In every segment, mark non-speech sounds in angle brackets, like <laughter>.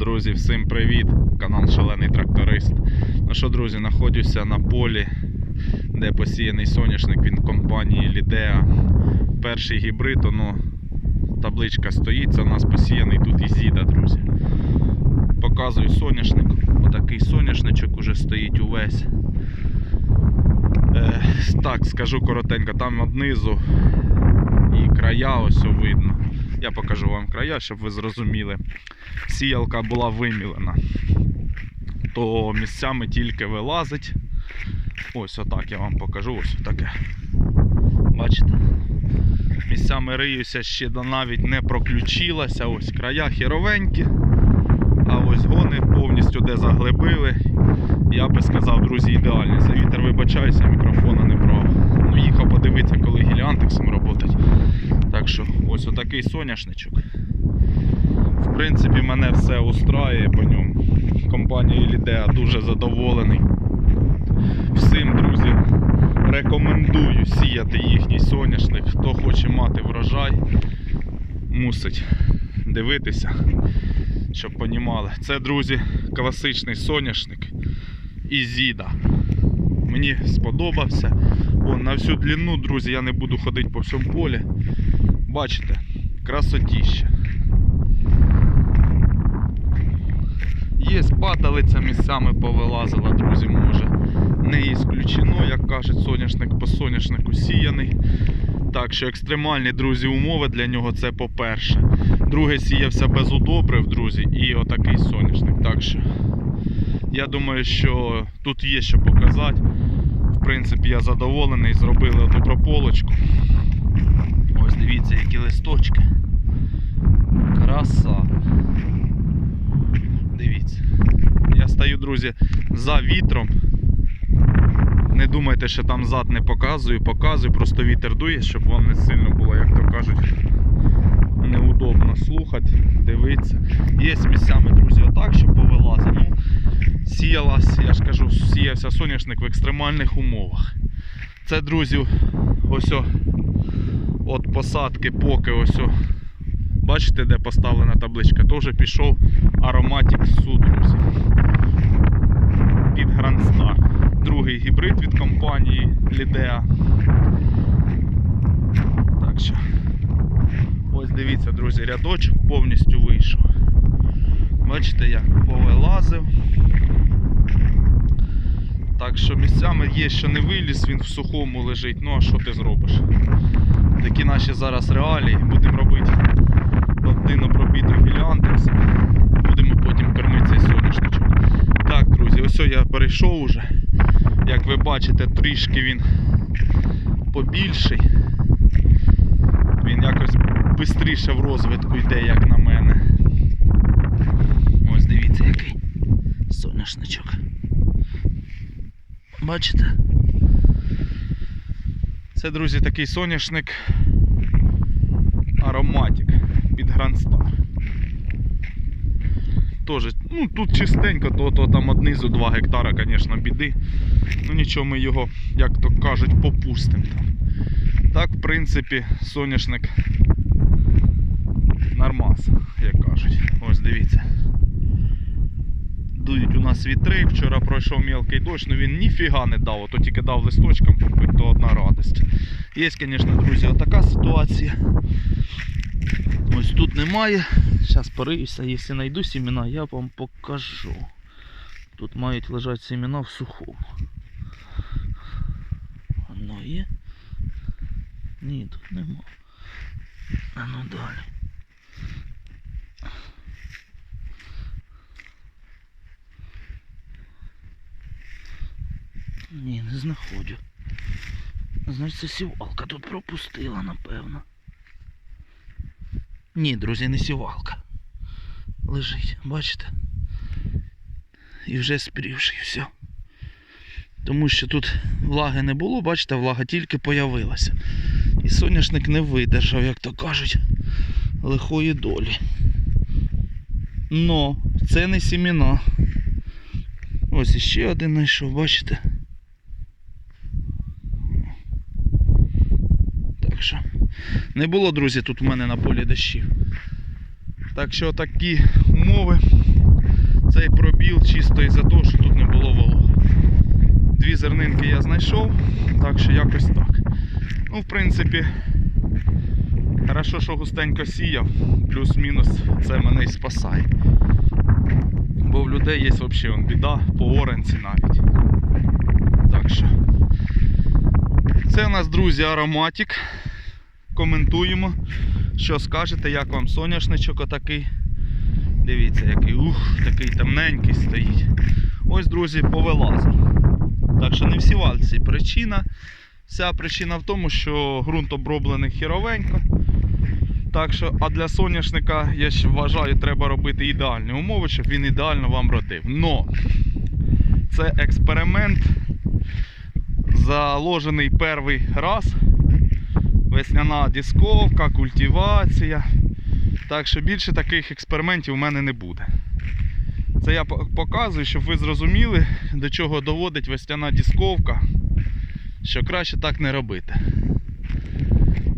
Друзі, всім привіт! Канал Шалений Тракторист. Ну що, друзі, знаходжуся на полі, де посіяний соняшник від компанії Лідеа. Перший гібрид, воно табличка стоїть, це у нас посіяний тут Ізіда, друзі. Показую соняшник. Отакий соняшничок уже стоїть увесь. Е, так, скажу коротенько, там однизу і края ось видно. Я покажу вам края, щоб ви зрозуміли. Сіялка була вимілена, то місцями тільки вилазить. Ось отак я вам покажу, ось таке. Бачите? Місцями риюся ще навіть не проключилася. Ось края херовенькі. А ось гони повністю де заглибили. Я би сказав, друзі, ідеальні. За вітер вибачаюся, мікрофона не брав. Ну, їхав подивитися, коли гіліантексом роботить. Так що ось отакий соняшничок. В принципі, мене все устраює по ньому. Компанія Лідеа дуже задоволений. Всім, друзі, рекомендую сіяти їхній соняшник. Хто хоче мати врожай, мусить дивитися, щоб понімали. Це, друзі, класичний соняшник Ізіда. Мені сподобався. О, на всю длину, друзі, я не буду ходити по всьому полі. Бачите, красотіще. Є падалиця місцями повилазила, друзі, може. Не ісключено, як кажуть, соняшник по соняшнику сіяний. Так що екстремальні, друзі, умови для нього це по-перше. Друге сіявся без удобрив, друзі, і отакий соняшник. Так що я думаю, що тут є що показати. В принципі, я задоволений, зробили оту прополочку. Ось дивіться, які листочки. Краса. Дивіться. Я стою, друзі, за вітром. Не думайте, що там зад не показую, показую, просто вітер дує, щоб вам не сильно було, як то кажуть, неудобно слухати, дивитися. Є місцями, друзі, отак, щоб повилазить. Ну, сіялась, я ж кажу, сіявся соняшник в екстремальних умовах. Це, друзі, ось о, от посадки, поки ось бачите, де поставлена табличка, то вже пішов ароматик су, друзі. Під Star. Другий гібрид від компанії Лідеа. Так що, ось дивіться, друзі, рядочок повністю вийшов. Бачите, як повилазив. Так що місцями є, що не виліз, він в сухому лежить. Ну а що ти зробиш? Такі наші зараз реалії. Будемо робити один обробіток гіліантексом. Будемо потім кормити цей соняшничок. Так, друзі, ось я перейшов уже. Як ви бачите, трішки він побільший. Він якось швидше в розвитку йде, як на мене. Ось дивіться, який соняшничок. Бачите? Це, друзі, такий соняшник ароматик Grand Star. Тоже, ну тут чистенько, то, то там однизу 2 гектара, звісно, біди. Ну нічого, ми його, як то кажуть, попустимо там. Так, в принципі, соняшник нормас, як кажуть. Ось дивіться. Дують у нас вітри. Вчора пройшов мілкий дощ, але він ніфіга не дав, то тільки дав листочкам попити, то одна радість. Є, звісно, друзі, отака ситуація. Ось тут немає. Зараз пориюся, якщо знайду сімена, я вам покажу. Тут мають лежати сімена в сухому. Воно є? Ні, тут нема. А ну далі. Ні, не знаходжу. Значить, це сівалка тут пропустила, напевно. Ні, друзі, не сівалка. Лежить, бачите? І вже спрівши, і все. Тому що тут влаги не було, бачите, влага тільки появилася. І соняшник не видержав, як то кажуть, лихої долі. Но це не сіміна. Ось іще один знайшов, бачите? Так що. Не було, друзі, тут в мене на полі дощів. Так що такі умови. цей пробіл чисто із-за того, що тут не було вологи. Дві зернинки я знайшов, так що якось так. Ну, в принципі, хорошо, що густенько сіяв, плюс-мінус це мене і спасає. Бо в людей є взагалі біда по оранці навіть. Так що. Це у нас, друзі, ароматик. Коментуємо. Що скажете, як вам соняшничок отакий. Дивіться, який ух, такий темненький стоїть. Ось, друзі, повилазив. Так що не всі вальці. Причина. Вся причина в тому, що ґрунт оброблений хіровенько. Так що, а для соняшника, я ще вважаю, треба робити ідеальні умови, щоб він ідеально вам родив. Но це експеримент, заложений перший раз. Весняна дисковка, культивація. Так що більше таких експериментів у мене не буде. Це я показую, щоб ви зрозуміли, до чого доводить весняна дисковка, що краще так не робити.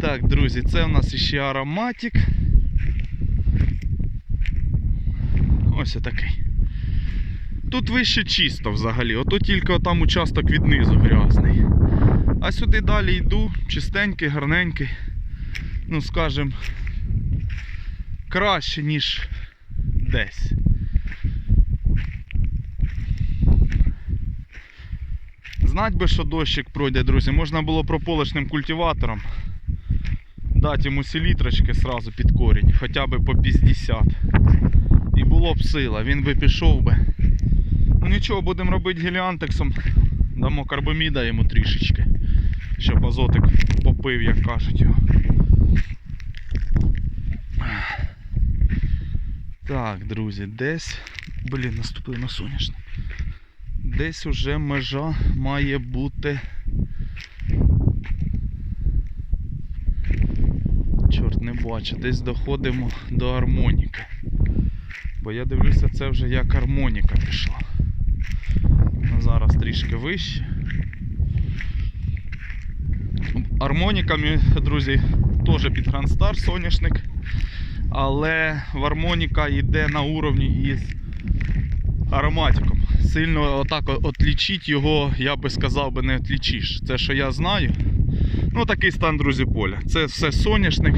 Так, друзі, це у нас іще ароматик. Ось отакий. Тут вище чисто взагалі, ото тільки там участок від низу грязний. А сюди далі йду, чистенький, гарненький. Ну, скажем, краще, ніж десь. Знать би, що дощик пройде, друзі, можна було прополочним культиватором дати йому селітрочки сразу під корінь, хоча б по 50. І було б сила, він би пішов би. Ну нічого, будемо робити геліантексом. Дамо карбоміда йому трішечки, щоб азотик попив, як кажуть його. Так, друзі, десь. Блін, наступив на соняшник. Десь уже межа має бути. Чорт не бачу, десь доходимо до армоніки. Бо я дивлюся, це вже як армоніка пішла. Зараз трішки вище. Армоніками, друзі, теж під Грандстар соняшник. Але в армоніка йде на уровні із ароматиком. Сильно отак отлічити його, я би сказав не отлічиш. Це що я знаю. Ну такий стан, друзі, поля. Це все соняшник.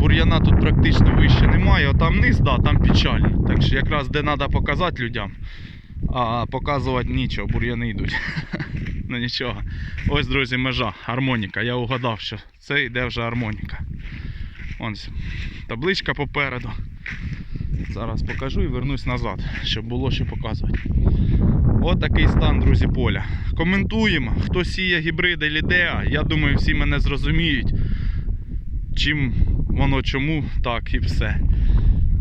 Бур'яна тут практично вище немає. А там низ, да, там печально. Так що якраз де треба показати людям, а показувати нічого, бур'яни йдуть. <laughs> ну нічого. Ось, друзі, межа, армоніка. Я угадав, що це йде вже армоніка. Ось табличка попереду. Зараз покажу і вернусь назад, щоб було що показувати. От такий стан, друзі, поля. Коментуємо, хто сіє гібриди Лідеа. Я думаю, всі мене зрозуміють. Чим воно чому, так і все.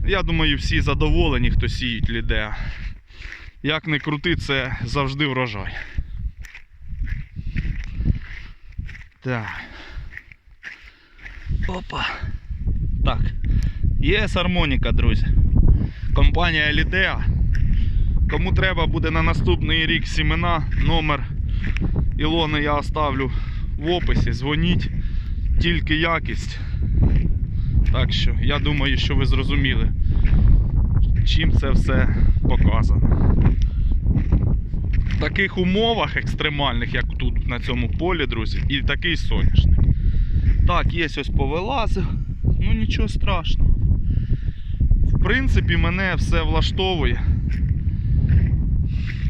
Я думаю, всі задоволені, хто сіють Лідеа. Як не крути, це завжди врожай. Так. Опа. Так. Є армоніка, друзі. Компанія Лідеа. Кому треба буде на наступний рік сімена, номер Ілони я оставлю в описі. Дзвоніть, тільки якість. Так що я думаю, що ви зрозуміли, чим це все показано. В таких умовах екстремальних, як тут на цьому полі, друзі, і такий соняшник. Так, є ось повилазив, ну нічого страшного. В принципі, мене все влаштовує.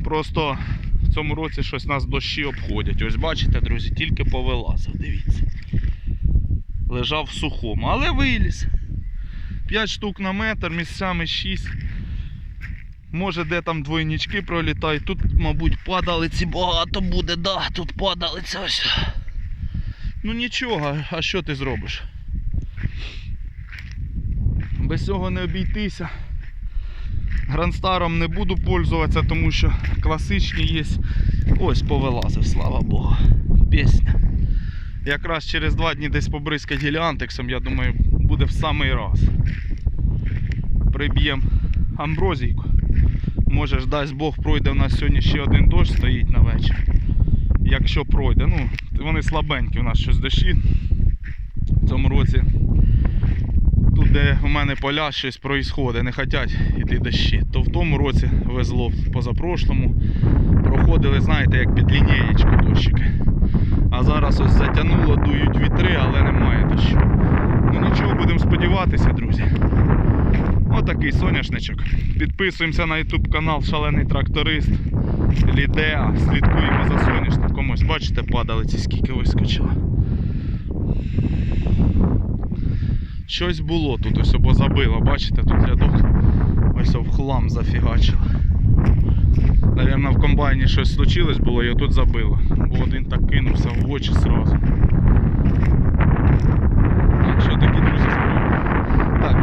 Просто в цьому році щось нас дощі обходять. Ось бачите, друзі, тільки повилазив, дивіться. Лежав в сухому, але виліз. 5 штук на метр, місцями 6. Може де там двойнички пролітають. Тут, мабуть, падалиці багато буде, да, тут падалиця ось. Ну нічого, а що ти зробиш? Без цього не обійтися. Грандстаром не буду пользуватися, тому що класичні є. Ось повилазив, слава Богу. Пісня. Якраз через два дні десь побризкать геліантексом, я думаю, буде в самий раз. Приб'ємо амброзійку. Може ж дасть Бог пройде у нас сьогодні ще один дощ стоїть на вечір. Якщо пройде. Ну, вони слабенькі, у нас щось дощі в цьому році тут, де в мене поля щось проїсходить, не хочуть йти дощі. То в тому році везло, позапрошлому. Проходили, знаєте, як під лінієчку дощики. А зараз ось затягнуло, дують вітри, але немає дощу. Ну нічого, будемо сподіватися, друзі. Отакий соняшничок. Підписуємося на YouTube канал Шалений тракторист. Лідеа. Слідкуємо за соняшником. Ось, бачите, падалиці скільки вискочило. Щось було тут, ось або забило, бачите, тут рядок ось в хлам зафігачило. Навірно, в комбайні щось случилось було і тут забило. Бо один так кинувся в очі сразу. Так що такі, друзі,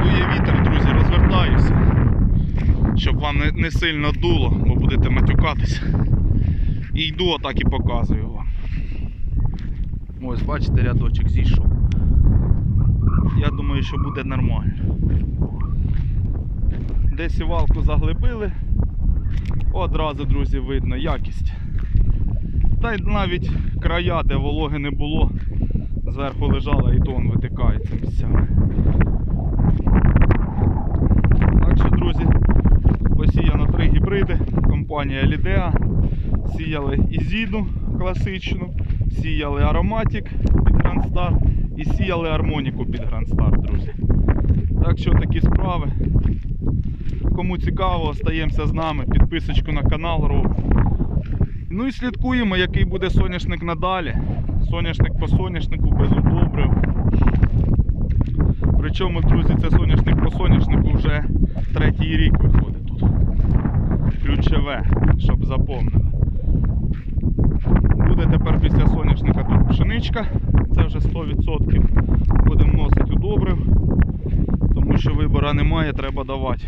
дує вітер, друзі, розвертаюся. Щоб вам не, сильно дуло, бо будете матюкатися. І йду отак і показую вам. Ось, бачите, рядочок зійшов. Я думаю, що буде нормально. Десь сівалку заглибили. Одразу, друзі, видно якість. Та й навіть края, де вологи не було, зверху лежала і тон витикається місцями. Так що, друзі, посіяно три гібриди. Компанія Лідеа. Сіяли класичну, сіяли Ароматик під Грандстар і сіяли Армоніку під Грандстар, друзі. Так що такі справи. Кому цікаво, остаємося з нами, підписочку на канал робимо. Ну і слідкуємо, який буде соняшник надалі. Соняшник по соняшнику без удобрив. Причому, друзі, це соняшник по соняшнику вже третій рік виходить тут. Ключове, щоб запомнили. Буде тепер після соняшника тут пшеничка, це вже 100%. Будемо носити удобрив, тому що вибора немає, треба давати.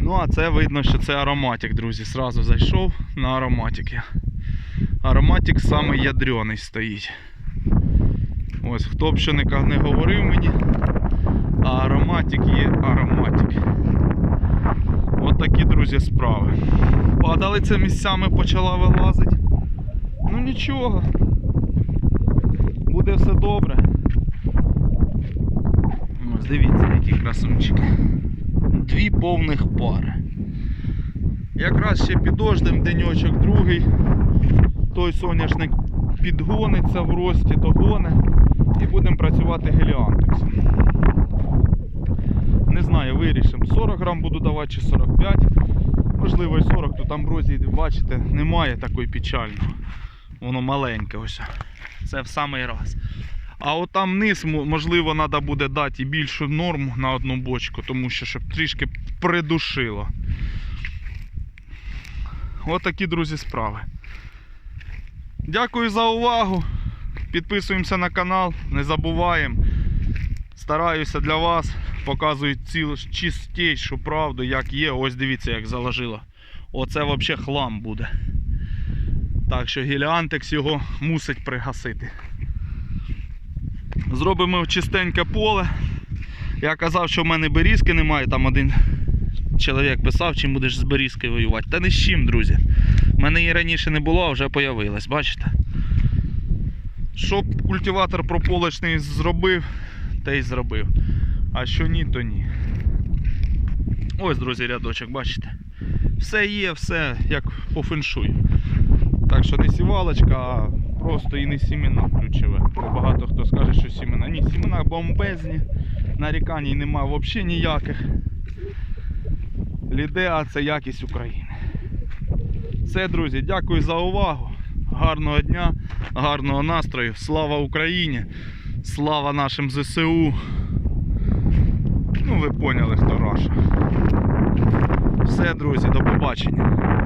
Ну, а це видно, що це ароматик, друзі. Сразу зайшов на ароматик я. Ароматик саме ядрений стоїть. Ось, хто б що не говорив мені, а ароматик є ароматик. От такі, друзі, справи. Падалиця місцями почала вилазити. Ну нічого. Буде все добре. Ось дивіться, які красунчики. Дві повних пари. Якраз ще підождем деньочок другий. Той соняшник підгониться в рості, догоне. І будемо працювати геліантексом. Не знаю, вирішимо. 40 грам буду давати чи 45. Можливо і 40, то там брозі, бачите, немає такої печальної. Воно маленьке ось. Це в самий раз. А от там низ, можливо, треба буде дати більшу норму на одну бочку, тому що щоб трішки придушило. От такі, друзі, справи. Дякую за увагу. Підписуємося на канал, не забуваємо. Стараюся для вас, показую цілу чистішу правду, як є. Ось дивіться, як заложило. Оце взагалі хлам буде. Так що гіліантекс його мусить пригасити. Зробимо чистеньке поле. Я казав, що в мене берізки немає. Там один чоловік писав, чим будеш з берізкою воювати. Та не з чим, друзі. У мене її раніше не було, а вже появилась, бачите? Щоб культиватор прополочний зробив, те й зробив. А що ні, то ні. Ось, друзі, рядочок, бачите? Все є, все як по феншую. Так що не сівалочка, а просто і не сімена ключове. Багато хто скаже, що сімена. Ні, сімена бомбезні, нарікань нема взагалі ніяких. Лідеа це якість України. Все, друзі, дякую за увагу. Гарного дня, гарного настрою. Слава Україні! Слава нашим ЗСУ. Ну, ви поняли, хто Раша. Все, друзі, до побачення.